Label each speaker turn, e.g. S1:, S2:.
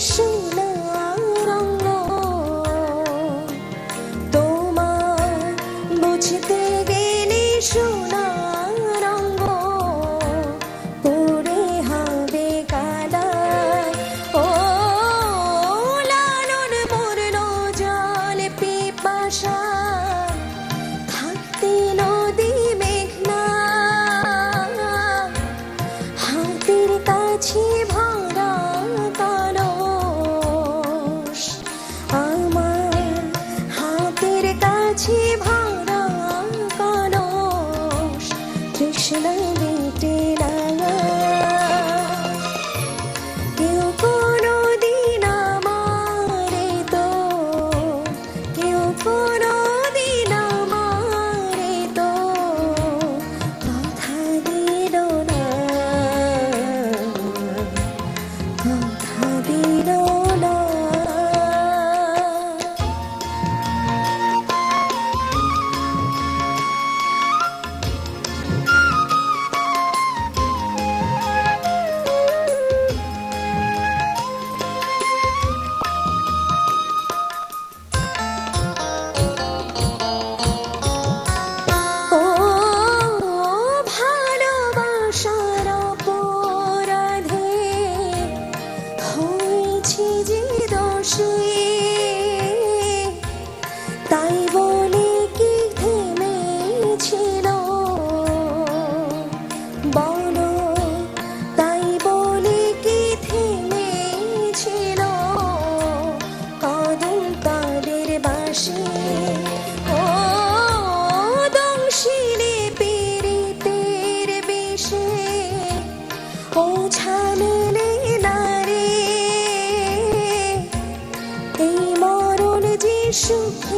S1: 生了。只是能 বোঝানো নেই নারে এই মরণ যে সুখ